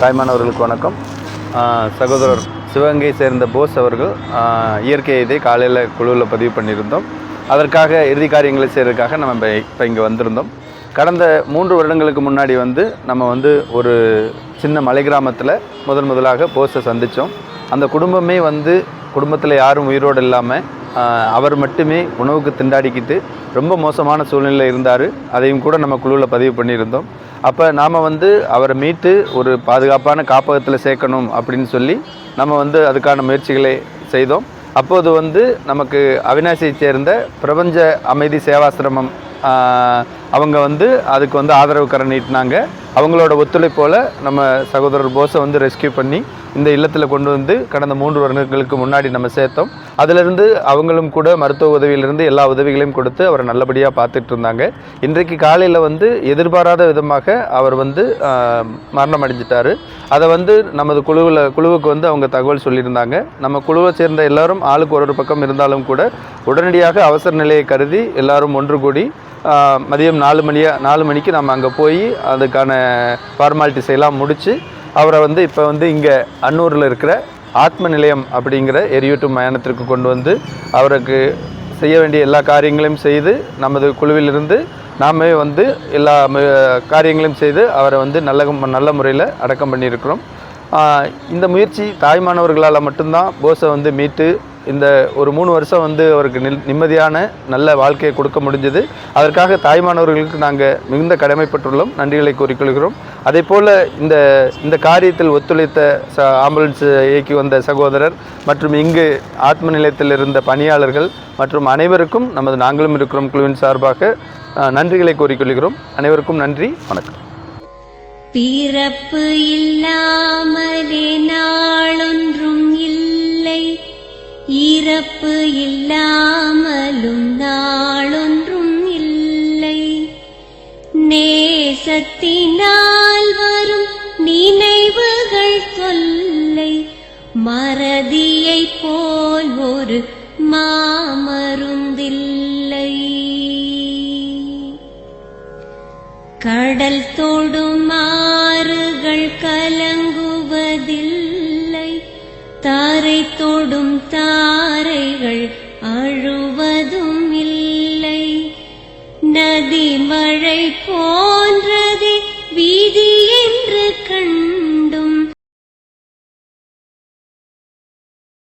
தாய்மானவர்களுக்கு வணக்கம். சகோதரர் சிவகங்கை சேர்ந்த போஸ் அவர்கள் இயற்கையை இயற்கை இதை காலையில் குழுவில் பதிவு பண்ணியிருந்தோம். அதற்காக இறுதி காரியங்களை செய்கிறதுக்காக நம்ம இப்போ இப்போ இங்கே வந்திருந்தோம். கடந்த மூன்று வருடங்களுக்கு முன்னாடி வந்து நம்ம வந்து ஒரு சின்ன மலை கிராமத்தில் முதன் முதலாக போஸை சந்தித்தோம் அந்த குடும்பமே வந்து குடும்பத்தில் யாரும் உயிரோடு இல்லாமல் அவர் மட்டுமே உணவுக்கு திண்டாடிக்கிட்டு ரொம்ப மோசமான சூழ்நிலையில் இருந்தார். அதையும் கூட நம்ம குழுவில் பதிவு பண்ணியிருந்தோம். அப்போ நாம் வந்து அவரை மீட்டு ஒரு பாதுகாப்பான காப்பகத்தில் சேர்க்கணும் அப்படின்னு சொல்லி நம்ம வந்து அதுக்கான முயற்சிகளை செய்தோம். அப்போது வந்து நமக்கு அவினாசியை சேர்ந்த பிரபஞ்ச அமைதி சேவாசிரமம் அவங்க வந்து அதுக்கு வந்து ஆதரவு கரம் நீட்டினாங்க அவங்களோட ஒத்துழைப்போல் நம்ம சகோதரர் போஸை வந்து ரெஸ்கியூ பண்ணி இந்த இல்லத்தில் கொண்டு வந்து கடந்த மூன்று வருடங்களுக்கு முன்னாடி நம்ம சேர்த்தோம். அதிலிருந்து அவங்களும் கூட மருத்துவ உதவியிலிருந்து எல்லா உதவிகளையும் கொடுத்து அவரை நல்லபடியாக பார்த்துட்டு இருந்தாங்க இன்றைக்கு காலையில் வந்து எதிர்பாராத விதமாக அவர் வந்து மரணம் அடைஞ்சிட்டாரு அதை வந்து நமது குழுவில் குழுவுக்கு வந்து அவங்க தகவல் சொல்லியிருந்தாங்க. நம்ம குழுவை சேர்ந்த எல்லாரும் ஆளுக்கு ஒரு ஒரு பக்கம் இருந்தாலும் கூட உடனடியாக அவசர நிலையை கருதி எல்லாரும் ஒன்று கூடி மதியம் நாலு மணியாக நாலு மணிக்கு நம்ம அங்கே போய் அதுக்கான ஃபார்மாலிட்டிஸ் எல்லாம் முடித்து அவரை வந்து இப்போ வந்து இங்கே அன்னூரில் இருக்கிற ஆத்ம நிலையம் அப்படிங்கிற எரியூட்டு மயானத்திற்கு கொண்டு வந்து அவருக்கு செய்ய வேண்டிய எல்லா காரியங்களையும் செய்து நமது குழுவிலிருந்து நாமே வந்து எல்லா காரியங்களையும் செய்து அவரை வந்து நல்ல நல்ல முறையில் அடக்கம் பண்ணியிருக்கிறோம். இந்த முயற்சி தாய்மானவர்களால் மட்டும்தான் போஸை வந்து மீட்டு இந்த ஒரு மூணு வருஷம் வந்து அவருக்கு நிம்மதியான நல்ல வாழ்க்கையை கொடுக்க முடிஞ்சது. அதற்காக தாய்மானவர்களுக்கு நாங்கள் மிகுந்த கடமைப்பட்டுள்ளோம். நன்றிகளை கூறிக்கொள்கிறோம். அதே போல் இந்த இந்த காரியத்தில் ஒத்துழைத்த ச ஆம்புலன்ஸ் இயக்கி வந்த சகோதரர் மற்றும் இங்கு ஆத்ம நிலையத்தில் இருந்த பணியாளர்கள் மற்றும் அனைவருக்கும் நமது நாங்களும் இருக்கிறோம் குழுவின் சார்பாக நன்றிகளை கூறிக்கொள்கிறோம். அனைவருக்கும் நன்றி. வணக்கம். பிறப்பு இல்லாமலே இறப்பு இல்லாமலும் நாளொன்றும் இல்லை. நேசத்தினால் வரும் நினைவுகள் தொல்லை மறதியை போல் ஒரு மாமருந்தில்லை. கடல் தோடும் ஓடும் தாரைகள் அழுவதும் இல்லை நதி மழை போன்றது வீதி